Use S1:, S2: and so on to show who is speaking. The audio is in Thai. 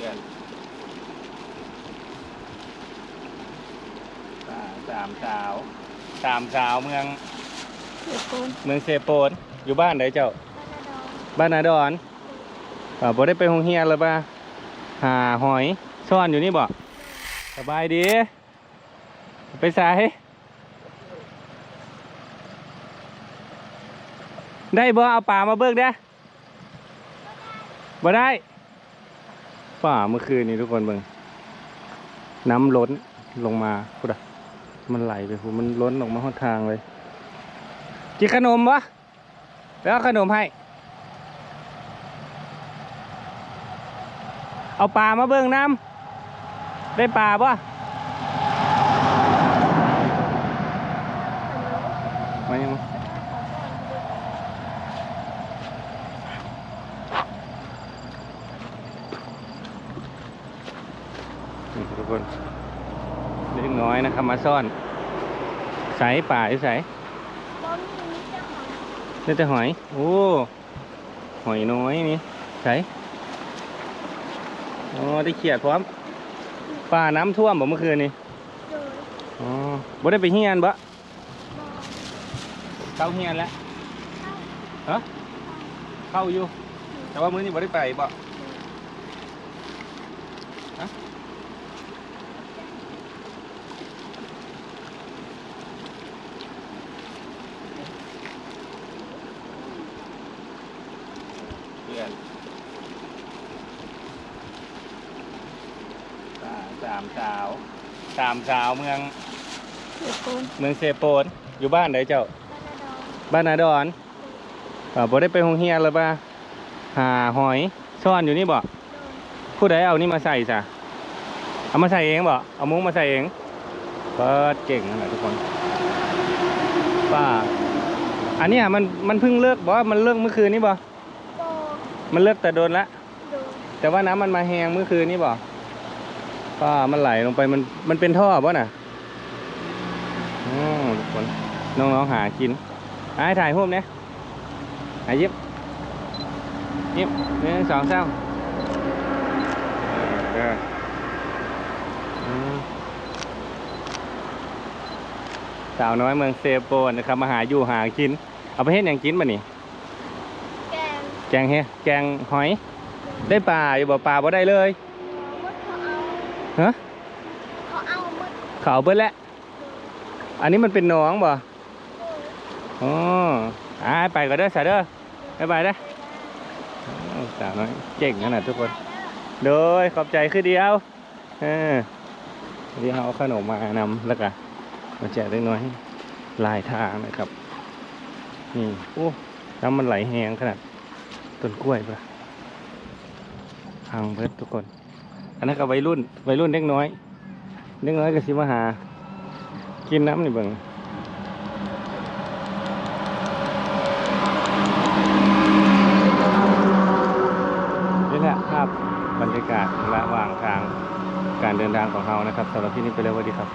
S1: ดือนสามสาวสามสาวเมือง
S2: เมื
S1: องเซโปนอยู่บ้านไหนเจ้า
S2: บ้านนาดอน
S1: บ้านนาดอนบ่ได้ไปโรงเฮียนเลยป่ะหาหอยซ่อนอยู่นี่บ่สบายดี ไปสายได้บ่เอาป่ามาเบิกเด้บ่ได้ ป่าเมื่อคืนนี้ทุกคนเบิ่งน้ำล้นลงมาพุดอะมันไหลไปพูมันล้นออกมาหอดทางเลยกินขนมวะแล้วขนมให้ เอาปลามาเบิ่งน้ำได้ปลาปะมายังมา นี่ทุกคนเล็กน้อยนะครับ มาซ่อนใส่ป่าอยู่ใส่
S2: บอมมีเจ้าของ
S1: นี่แต่หอย โอ้ หอยน้อยนี่ใส่อ๋อได้เขียดพร้อมป่าน้ำท่วมบ่เมื่อคืนนี่
S2: โดย
S1: อ๋อบ่ได้ไปเฮียนบ่
S2: บอ
S1: เข้าเฮียนแล้วฮะเข้าอยู่ แต่ว่ามื้อนี้บ่ได้ไปบ่ฮะ สาสามสาว สามสาวเมือง
S2: เดี๋ยวคน
S1: เมืองเซโปนอยู่บ้านไหนเจ้า
S2: บ้านนาดอน
S1: บ้านนาดอนอ่าบ่ได้ไปโรงเรียนเลยป่ะหาหอยซ่อนอยู่นี่บ่
S2: โดย
S1: ผู้ใดเอานี่มาใส่ซะเอามาใส่เองบ่เอามุ้งมาใส่เองเปิดเก่งนะทุกคนป้าอันเนี้ยมันมันเพิ่งเลิกบ่มันเลิกเมื่อคืนนี้บ่
S2: บอ
S1: มันเลิกแต่โดนละ
S2: โดย
S1: แต่ว่าน้ำมันมาแหงเมื่อคืนนี้บ่ ป้ามันไหลลงไปมันมันเป็นท่อบ่น่ะอ๋อทุกคนน้องๆหากินอะให้ถ่ายรูปเนี่ยหายิบยิบหนึ่งสองสามเอออืมสาวน้อยเมืองเซโปนนะครับมาหาอยู่หากิน เอาไปเฮ็ดอย่างกินบ่นี่
S2: แกง
S1: แกงเฮ็ดแกงหอย ได้ปลาอยู่บ่ปลาบ่ได้เลย
S2: มดเขาเอา
S1: ฮะ
S2: เขาเอามด
S1: เขาเอาเบิดแล้วอันนี้มันเป็นหนองบ่
S2: โดย
S1: อ๋ออ่าไปก็เด้อสาเด้อบ๊ายบายเด้ออ้าวสาวน้อยเก่งขนาดทุกคน โดยขอบใจคือเดียวเออเดี๋ยวเอาขนมมานำแล้วก็มาแจกเล็กน้อยลายทางนะครับ นี่โอ้น้ำมันไหลแหงขนาดต้นกล้วยปะพังเบิดทุกคน อันนั้นก็วัยรุ่นวัยรุ่นเล็กน้อยเล็กน้อยก็สิมาหา กินน้ำนี่เบิ่งนี่แหละภาพบรรยากาศระหว่างทางการเดินทางของเรานะครับสำหรับที่นี้ไปแล้วสวัสดีครับ